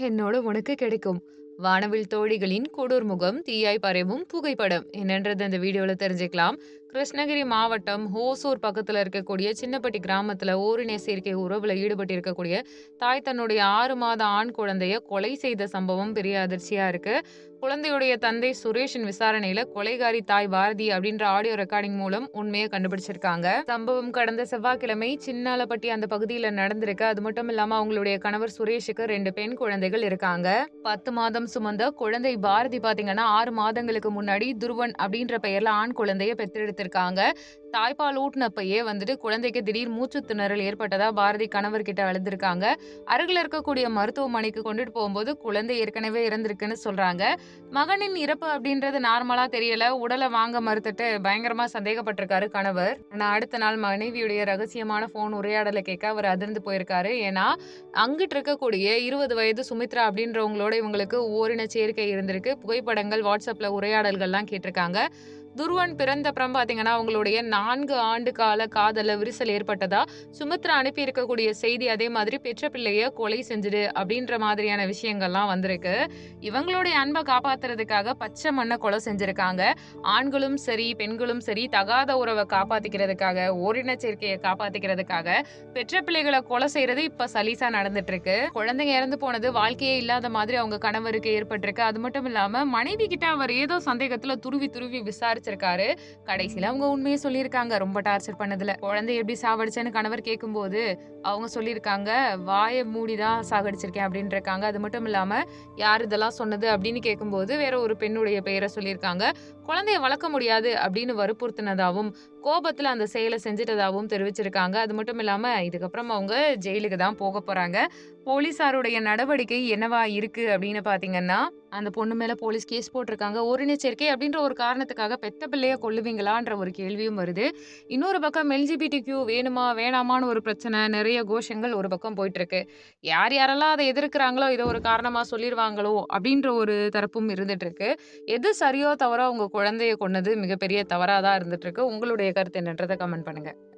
என்னோட உனக்கு கிடைக்கும். வானவில் தோழிகளின் கொடூர் முகம் தீயாய் பரவும் புகைப்படம் என்னன்றது அந்த வீடியோல தெரிஞ்சுக்கலாம். கிருஷ்ணகிரி மாவட்டம் ஹோசூர் பக்கத்துல இருக்கக்கூடிய சின்னப்பட்டி கிராமத்துல ஓரின சேர்க்கை உறவுல ஈடுபட்டு இருக்கக்கூடிய தாய் தன்னுடைய ஆறு மாத ஆண் குழந்தைய கொலை செய்த சம்பவம் பெரிய அதிர்ச்சியா இருக்கு. குழந்தையுடைய தந்தை சுரேஷின் விசாரணையில கொலைகாரி தாய் பாரதி அப்படின்ற ஆடியோ ரெக்கார்டிங் மூலம் உண்மையை கண்டுபிடிச்சிருக்காங்க. சம்பவம் கடந்த செவ்வாய்க்கிழமை சின்னாலப்பட்டி அந்த பகுதியில நடந்திருக்கு. அது மட்டும் இல்லாம அவங்களுடைய கணவர் சுரேஷுக்கு ரெண்டு பெண் குழந்தைகள் இருக்காங்க. பத்து மாதம் சுமந்த குழந்தை பாரதி பாத்தீங்கன்னா ஆறு மாதங்களுக்கு முன்னாடி துருவன் அப்படின்ற பெயர்ல ஆண் குழந்தைய பெற்றெடுத்திருக்காங்க. தாய்ப்பால் ஊட்டினப்பையே வந்துட்டு குழந்தைக்கு திடீர் மூச்சு திணறல் ஏற்பட்டதா பாரதி கணவர் கிட்ட அழுந்திருக்காங்க அருகில் இருக்கக்கூடிய மருத்துவமனைக்கு கொண்டுட்டு போகும்போது குழந்தை ஏற்கனவே இறந்திருக்குன்னு சொல்றாங்க. மகனின் இறப்பு அப்படின்றது நார்மலா தெரியல. உடலை வாங்க மறுத்துட்டு பயங்கரமா சந்தேகப்பட்டிருக்காரு கணவர். ஆனா அடுத்த நாள் மனைவியுடைய ரகசியமான போன் உரையாடலை கேட்க அவர் அதிர்ந்து போயிருக்காரு. ஏன்னா அங்கிட்டு இருக்கக்கூடிய இருபது வயது சுமித்ரா அப்படின்றவங்களோட இவங்களுக்கு ஓரின சேர்க்கை இருந்திருக்கு. புகைப்படங்கள் வாட்ஸ்அப்ல உரையாடல்கள்லாம் கேட்டிருக்காங்க. துருவன் பிறந்தப்புறம் பார்த்தீங்கன்னா அவங்களுடைய நான்கு ஆண்டு கால காதல விரிசல் ஏற்பட்டதா சுமித்ரா அனுப்பி இருக்கக்கூடிய செய்தி அதே மாதிரி பெற்ற பிள்ளைய கொலை செஞ்சுடு அப்படின்ற மாதிரியான விஷயங்கள்லாம் வந்திருக்கு. இவங்களுடைய அன்பை காப்பாத்துறதுக்காக பச்சை மண்ணை கொலை செஞ்சிருக்காங்க. ஆண்களும் சரி பெண்களும் சரி தகாத உறவை காப்பாத்திக்கிறதுக்காக ஓரின சேர்க்கையை காப்பாத்திக்கிறதுக்காக பெற்ற பிள்ளைகளை கொலை செய்யறது இப்ப சலீசா நடந்துட்டு இருக்கு குழந்தைங்க இறந்து போனது வாழ்க்கையே இல்லாத மாதிரி அவங்க கணவருக்கு ஏற்பட்டிருக்கு. அது மட்டும் இல்லாம மனைவி கிட்ட அவர் ஏதோ சந்தேகத்துல துருவி துருவி விசாரிச்சிருக்காரு கடைசியில அவங்க உண்மையை சொல்லியிருக்காங்க. ரொம்ப டார்ச்சர் பண்ணதுல. குழந்தை எப்படி சாவடிச்சேன்னு கணவர் கேட்கும்போது அவங்க சொல்லியிருக்காங்க வாயை மூடிதான் சாகடிச்சிருக்கேன் அப்படின்னு இருக்காங்க அது மட்டும் இல்லாம யார் இதெல்லாம் சொன்னது? அப்படின்னு கேட்கும்போது வேற ஒரு பெண்ணுடைய பெயரை சொல்லியிருக்காங்க. குழந்தைய வளர்க்க முடியாது அப்படின்னு வற்புறுத்தினதாகவும் கோபத்துல அந்த செயலை செஞ்சிட்டதாகவும் தெரிவிச்சிருக்காங்க. அது மட்டும் இல்லாம இதுக்கப்புறம் அவங்க ஜெயிலுக்கு தான் போக போறாங்க. போலீசாருடைய நடவடிக்கை என்னவா இருக்கு அப்படின்னு பாத்தீங்கன்னா அந்த பொண்ணு மேல போலீஸ் கேஸ் போட்டிருக்காங்க. ஒரு ஓரினச்சேர்க்கை அப்படின்ற ஒரு காரணத்துக்காக பெத்த பிள்ளைய கொள்ளுவீங்களான்ற ஒரு கேள்வியும் வருது. இன்னொரு பக்கம் எல்ஜிபிடி கியூ வேணுமா வேணாமான்னு ஒரு பிரச்சனை நிறைய கோஷங்கள் ஒரு பக்கம் போயிட்டு இருக்கு யார் யாரெல்லாம் அதை எதிர்க்கிறாங்களோ இதை ஒரு காரணமா சொல்லிடுவாங்களோ அப்படின்ற ஒரு தரப்பும் இருந்துட்டு இருக்கு எது சரியோ தவறோ உங்க குழந்தைய கொன்னது மிகப்பெரிய தவறாதான் இருந்துட்டு இருக்கு உங்களுடைய கருத்து என்னன்றதை கமெண்ட் பண்ணுங்க.